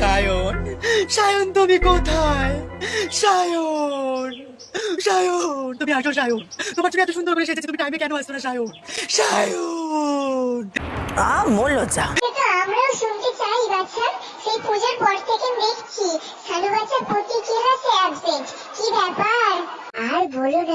সায়ন সায়ন তুমি কোথায়? সায়ন সায়ন তুমি আসো সায়ন। তোমার জন্য এত সুন্দর করে সেজেছে তুমি টাইমে কেন আসছো না সায়ন? সায়ন! আ মোর যা। আমরাও শুনতে চাই বাচ্চা সেই পূজার পর থেকে দেখছি। সানু বাচ্চার প্রতি ক্লাসে অ্যাবসেন্ট কি ব্যাপার আর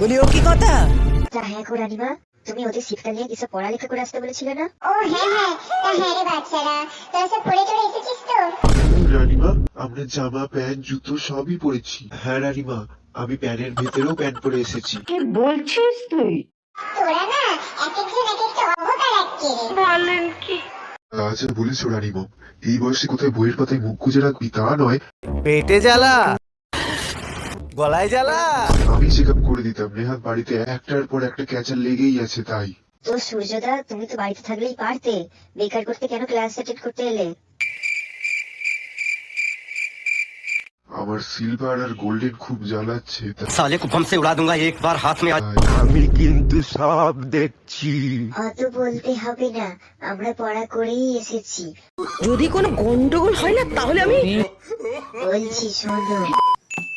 বলি ও কি কথা? তা হ্যাঁ গো রানীমা তুমি ওদের শীতকাল নিয়ে কিছু পড়ালেখা করে আসতে বলেছিলে না? ও হ্যাঁ হ্যাঁ তা হ্যাঁ রে বাচ্চারা তোরা সব পড়ে টড়ে এসেছিস তো? রানিমা আমরা জামা প্যান্ট জুতো সবই পরেছি হ্যাঁ রানিমা আমি প্যান্টের ভেতরেও প্যান্ট পরে এসেছি। তোরা না এক একজন এক একটা অবতার আটকে রে আচ্ছা বলেছ রানিমা এই বয়সে কোথায় বইয়ের পাতায় মুখ গুজে রাখবি তা নয়। পেটে জ্বালা। গলায় জ্বালা। আমি চেক আপ করে দিতাম নেহাত বাড়িতে একটার পর একটা ক্যাচার লেগেই আছে তাই। তো সূর্যদা তুমি তো বাড়িতে থাকলেই পারতে। বেকার করতে কেন ক্লাস অ্যাটেন্ড করতে এলে? আমার সিলভার আর গোল্ডেন খুব জ্বালাচ্ছে সালে সে উড়া দুঙ্গা হাত মে আমি কিন্তু সব দেখছি। অত বলতে হবে না আমরা পড়া করেই এসেছি। যদি কোনো গন্ডগোল হয় না তাহলে আমি বলছি শোনো।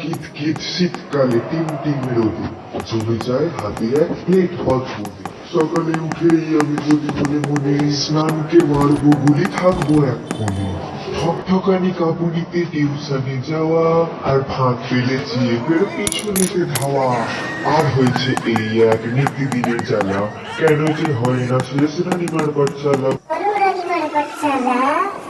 কিত কিত শীতকালে টিম টিম রোদে জমে যায় হাতে এক প্লেট হজমে সকালে উঠেই আমি যদি মনে মনে স্নানকে মারবো গুলি থাকব এক কোণে। ঠকঠকানি কাপুনিতে টিউশনে যাওয়া আর ফাঁক ফেলেছি এবার পিছনেতে ধাওয়া। আর হয়েছে এই এক নীতিদিনের জ্বালা। কেন যে হয় না শেষ রানিমার পাঠশালা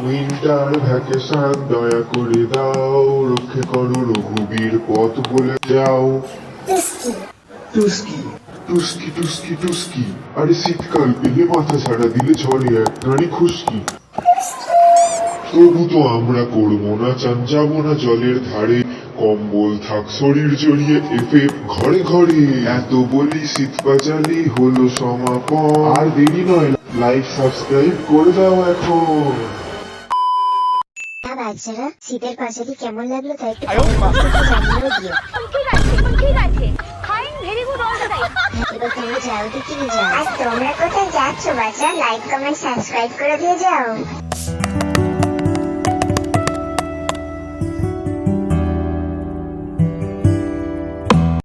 উইন্টার ভ্যাকেশন দয়া করে দাও রক্ষে করো রঘুবীর পথ বলে যাও। টুস্কি টুস্কি টুস্কি টুস্কি আরে শীতকাল পেলে মাথা ছাড়া দিলে ঝড়ে এক গাড়ি খুশকি তবু তো আমরা করব না চান যাব না জলের ধারে। কম্বল থাক শরীর জড়িয়ে এফে ঘরে ঘরে। এত বলি শীত বাজালি হলো সমাপন। আর দেরি নয় লাইক সাবস্ক্রাইব করে দাও এখন। বাচ্চারা শীতের পাঁচালি কেমন লাগল তাই একটু জানিয়েও দিও। ঠিক আছে ঠিক আছে। Fine very good all the time এবার তোমরা যাও দেখি যাও। আর তোমরা কোথায় যাচ্ছ বাচ্চা লাইক কমেন্ট সাবস্ক্রাইব করে দিয়ে যাও।